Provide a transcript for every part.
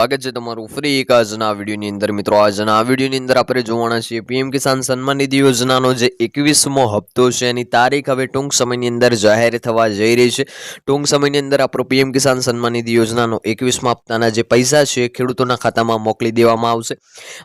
સ્વાગત છે તમારું ફ્રી એક આજના વિડીયોની અંદર. મિત્રો, આજના વિડીયોની અંદર આપણે જોવાના છીએ પીએમ કિસાન સન્માન નિધિ યોજનાનો જે એકવીસમો હપ્તો છે, એની તારીખ હવે ટૂંક સમયની અંદર જાહેર થવા જઈ રહી છે. ટૂંક સમયની અંદર આપણો પીએમ કિસાન સન્માન નિધિ યોજનાનો એકવીસમા હપ્તાના જે પૈસા છે ખેડૂતોના ખાતામાં મોકલી દેવામાં આવશે.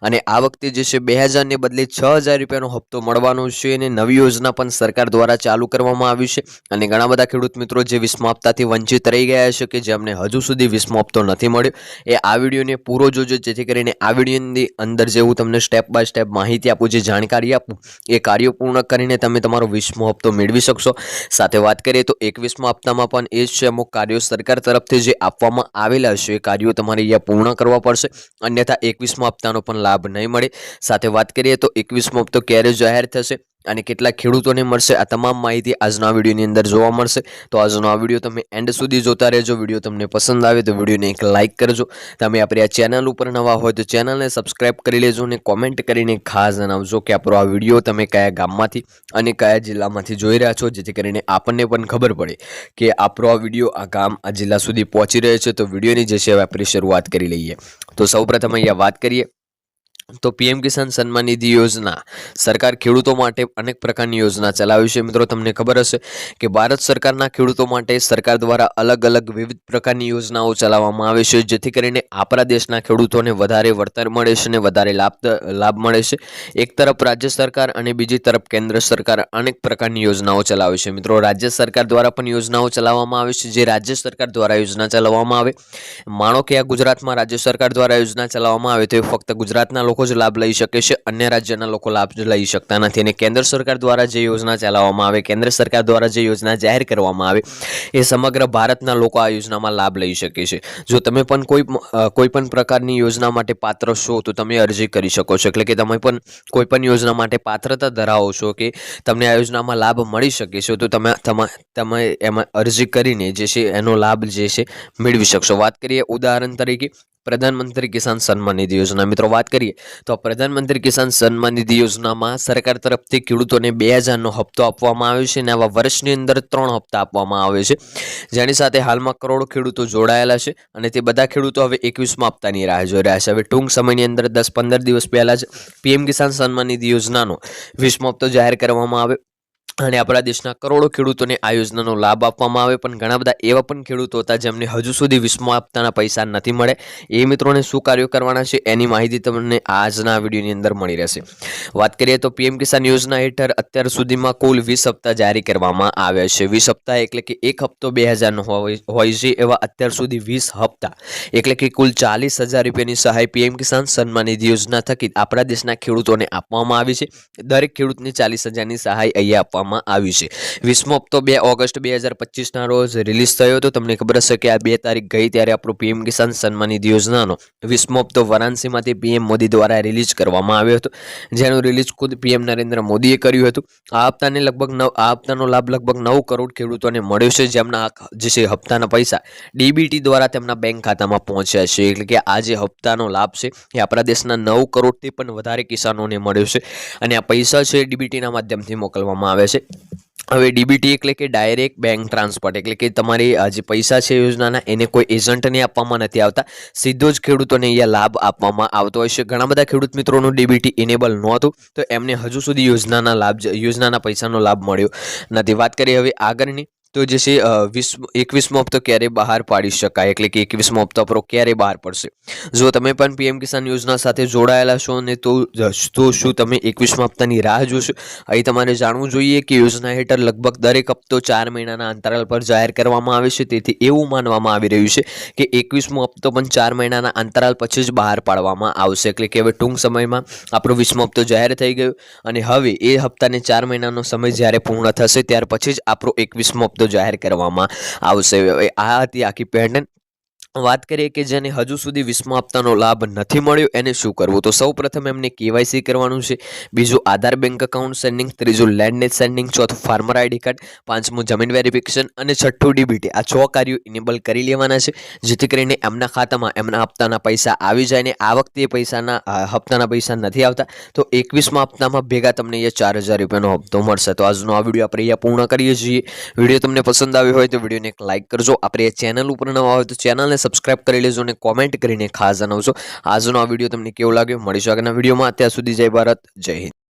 અને આ વખતે જે છે બે હજારને બદલે છ હજાર રૂપિયાનો હપ્તો મળવાનો છે, અને નવી યોજના પણ સરકાર દ્વારા ચાલુ કરવામાં આવી છે. અને ઘણા બધા ખેડૂત મિત્રો જે વીસમા હપ્તાથી વંચિત રહી ગયા છે, કે જેમને હજુ સુધી વીસમો હપ્તો નથી મળ્યો. એ આ વિડીયોને પૂરો જોજો, જેથી કરીને આ વિડીયોની અંદર જે હું તમને સ્ટેપ બાય સ્ટેપ માહિતી આપું, જે જાણકારી આપું, એ કાર્યો પૂર્ણ કરીને તમે તમારો વીસમો હપ્તો મેળવી શકશો. સાથે વાત કરીએ તો એકવીસમા હપ્તામાં પણ એ જ છે, અમુક કાર્યો સરકાર તરફથી જે આપવામાં આવેલા છે, એ કાર્યો તમારે અહીંયા પૂર્ણ કરવા પડશે. અન્યથા એકવીસમા હપ્તાનો પણ લાભ નહીં મળે. સાથે વાત કરીએ તો એકવીસમો હપ્તો ક્યારે જાહેર થશે? અને કેટલા ખેડૂતોને મળશે. આ તમામ માહિતી આજના વિડીયોની અંદર જોવા મળશે. તો આજનો આ વીડિયો તમે એન્ડ સુધી જોતા રહેજો. વીડિયો તમને પસંદ આવે તો વિડીયોને એક લાઇક કરજો. તમે આપણે આ ચેનલ ઉપર નવા હોય તો ચેનલને સબસ્ક્રાઇબ કરી લેજો અને કોમેન્ટ કરીને ખાસ જણાવજો કે આપણો આ વીડિયો તમે કયા ગામમાંથી અને કયા જિલ્લામાંથી જોઈ રહ્યા છો. જેથી કરીને આપણને પણ ખબર પડે કે આપણો આ વીડિયો આ ગામ, આ જિલ્લા સુધી પહોંચી રહ્યો છે. તો વિડીયોની જે છે આપણે શરૂઆત કરી લઈએ. તો સૌપ્રથમ અહીંયા વાત કરીએ. તો પીએમ કિસાન સન્માન નિધિ યોજના. સરકાર ખેડૂતો માટે અનેક પ્રકારની યોજના ચલાવી છે. મિત્રો, તમને ખબર હશે કે ભારત સરકારના ખેડૂતો માટે સરકાર દ્વારા અલગ અલગ વિવિધ પ્રકારની યોજનાઓ ચલાવવામાં આવે છે. જેથી કરીને આપણા દેશના ખેડૂતોને વધારે વળતર મળે છે અને વધારે લાભ લાભ મળે છે. એક તરફ રાજ્ય સરકાર અને બીજી તરફ કેન્દ્ર સરકાર અનેક પ્રકારની યોજનાઓ ચલાવે છે. મિત્રો, રાજ્ય સરકાર દ્વારા પણ યોજનાઓ ચલાવવામાં આવે છે. જે રાજ્ય સરકાર દ્વારા યોજના ચલાવવામાં આવે. માનો કે આ ગુજરાતમાં રાજ્ય સરકાર દ્વારા યોજના ચલાવવામાં આવે તો એ ફક્ત ગુજરાતના લોકો જ લાભ લઈ શકે છે, અન્ય રાજ્યના લોકો લાભ લઈ શકતા નથી અને કેન્દ્ર સરકાર દ્વારા જે યોજના ચલાવવામાં આવે, કેન્દ્ર સરકાર દ્વારા જે યોજના જાહેર કરવામાં આવે, એ સમગ્ર ભારતના લોકો આ યોજનામાં લાભ લઈ શકે છે. જો તમે પણ કોઈ કોઈ પણ પ્રકારની યોજના માટે પાત્ર છો, તો તમે અરજી કરી શકો છો. એટલે કે તમે પણ કોઈ પણ યોજના માટે પાત્રતા ધરાવો છો કે તમને આ યોજનામાં લાભ મળી શકે છે, તો તમા- તમે એમાં અરજી કરીને જે છે, એનો લાભ જે છે, મેળવી શકશો. વાત કરીએ ઉદાહરણ તરીકે પ્રધાનમંત્રી કિસાન સન્માન નિધિ યોજના. મિત્રો, વાત કરીએ તો પ્રધાનમંત્રી કિસાન સન્માન નિધિ યોજનામાં સરકાર તરફથી ખેડૂતોને બે હજારનો હપ્તો આપવામાં આવ્યો છે અને આવા વર્ષની અંદર ત્રણ હપ્તા આપવામાં આવે છે. જેની સાથે હાલમાં કરોડો ખેડૂતો જોડાયેલા છે અને તે બધા ખેડૂતો હવે એકવીસમાં હપ્તાની રાહ જોઈ રહ્યા છે. હવે ટૂંક સમયની અંદર દસ પંદર દિવસ પહેલાં જ પીએમ કિસાન સન્માન નિધિ યોજનાનો વીસમો હપ્તો જાહેર કરવામાં આવે અને આપણા દેશના કરોડો ખેડૂતોને આ યોજનાનો લાભ આપવામાં આવે, પણ ઘણા બધા એવા પણ ખેડૂતો હતા જેમને હજુ સુધી વીસમો હપ્તાના પૈસા નથી મળે. એ મિત્રોને શું કાર્યો કરવાના છે એની માહિતી તમને આજના વિડીયોની અંદર મળી રહેશે. વાત કરીએ તો પીએમ કિસાન યોજના હેઠળ અત્યાર સુધીમાં કુલ વીસ હપ્તા જારી કરવામાં આવ્યા છે. વીસ હપ્તા એટલે કે એક હપ્તો બે હજારનો હોય છે એવા અત્યાર સુધી વીસ હપ્તા. એટલે કે કુલ ચાલીસ હજાર રૂપિયાની સહાય પીએમ કિસાન સન્માન નિધિ યોજના થકી આપણા દેશના ખેડૂતોને આપવામાં આવી છે. દરેક ખેડૂતને ચાલીસ હજારની સહાય અહીંયા આપવામાં આવી છે. વીસમો હપ્તો બે ઓગસ્ટ બે હજાર પચીસના રોજ રિલીઝ થયો હતો. તમને ખબર હશે કે આ બે તારીખ ગઈ ત્યારે આપણું પીએમ કિસાન સન્માન નિધિ યોજનાનો વીસમો હપ્તો વારાણસીમાંથી પીએમ મોદી દ્વારા રિલીઝ કરવામાં આવ્યો હતો. જેનું રિલીઝ ખુદ પીએમ નરેન્દ્ર મોદીએ કર્યું હતું. આ હપ્તાને લગભગ નવ, આ હપ્તાનો લાભ લગભગ નવ કરોડ ખેડૂતોને મળ્યો છે. જેમના જે છે હપ્તાના પૈસા ડીબીટી દ્વારા તેમના બેંક ખાતામાં પહોંચ્યા છે. એટલે કે આ જે હપ્તાનો લાભ છે એ આપણા દેશના નવ કરોડથી પણ વધારે કિસાનોને મળ્યો છે. અને આ પૈસા છે ડીબીટીના માધ્યમથી મોકલવામાં આવે છે. હવે ડીબીટી એટલે કે ડાયરેક્ટ બેંક ટ્રાન્સફર એટલે કે તમારી જે પૈસા છે યોજનાના, એને કોઈ એજન્ટને આપવામાં નથી આવતા. સીધો જ ખેડૂતોને અહીંયા લાભ આપવામાં આવતો હોય છે. ઘણા બધા ખેડૂત મિત્રોનું ડીબીટી ઇનેબલ નહોતું, તો એમને હજુ સુધી યોજનાના લાભ, યોજનાના પૈસાનો લાભ મળ્યો નથી. વાત કરીએ હવે આગળની. તો જે છે વીસ એકવીસમો હપ્તો ક્યારે બહાર પાડી શકાય? એટલે કે એકવીસમો હપ્તો આપણો ક્યારે બહાર પડશે? જો તમે પણ પીએમ કિસાન યોજના સાથે જોડાયેલા છો ને તો તો શું તમે એકવીસમા હપ્તાની રાહ જોશો? અહીં તમારે જાણવું જોઈએ કે યોજના હેઠળ લગભગ દરેક હપ્તો ચાર મહિનાના અંતરાલ પર જાહેર કરવામાં આવે છે. તેથી એવું માનવામાં આવી રહ્યું છે કે એકવીસમો હપ્તો પણ ચાર મહિનાના અંતરાલ પછી જ બહાર પાડવામાં આવશે. એટલે કે હવે ટૂંક સમયમાં આપણો વીસમો હપ્તો જાહેર થઈ ગયો અને હવે એ હપ્તાને ચાર મહિનાનો સમય જ્યારે પૂર્ણ થશે, ત્યાર પછી જ આપણો એકવીસમો હપ્તો જાહેર કરવામાં આવશે. આ હતી આખી પેટર્ન વાત કરીએ કે જેને હજુ સુધી વીસમા હપ્તાનો લાભ નથી મળ્યો, એને શું કરવું? તો સૌ પ્રથમ એમને કેવાયસી કરવાનું છે. બીજું આધાર બેંક એકાઉન્ટ સેન્ડિંગ ત્રીજું લેન્ડનેટ સેન્ડિંગ ચોથું ફાર્મર આઈડી કાર્ડ પાંચમું જમીન વેરિફિકેશન અને છઠ્ઠું ડીબીટી આ છ કાર્યો ઇનેબલ કરી લેવાના છે, જેથી કરીને એમના ખાતામાં એમના હપ્તાના પૈસા આવી જાય ને આ વખતે એ પૈસાના હપ્તાના પૈસા નથી આવતા. તો એકવીસમાં હપ્તામાં ભેગા તમને એ ચાર હજાર રૂપિયાનો હપ્તો મળશે. તો આજનો આ વીડિયો આપણે અહીંયા પૂર્ણ કરીએ છીએ. વીડિયો તમને પસંદ આવ્યો હોય તો વિડીયોને એક લાઇક કરજો. આપણે એ ચેનલ ઉપર નવા હોય તો ચેનલને સબસ્ક્રાઇબ કરી લેજો અને કોમેન્ટ કરીને ખાસ જણાવજો. આજનો આ વીડિયો તમને કેવો લાગ્યો? મળીશું આગળના વિડીયોમાં. ત્યાં સુધી જય ભારત, જય હિન્દ.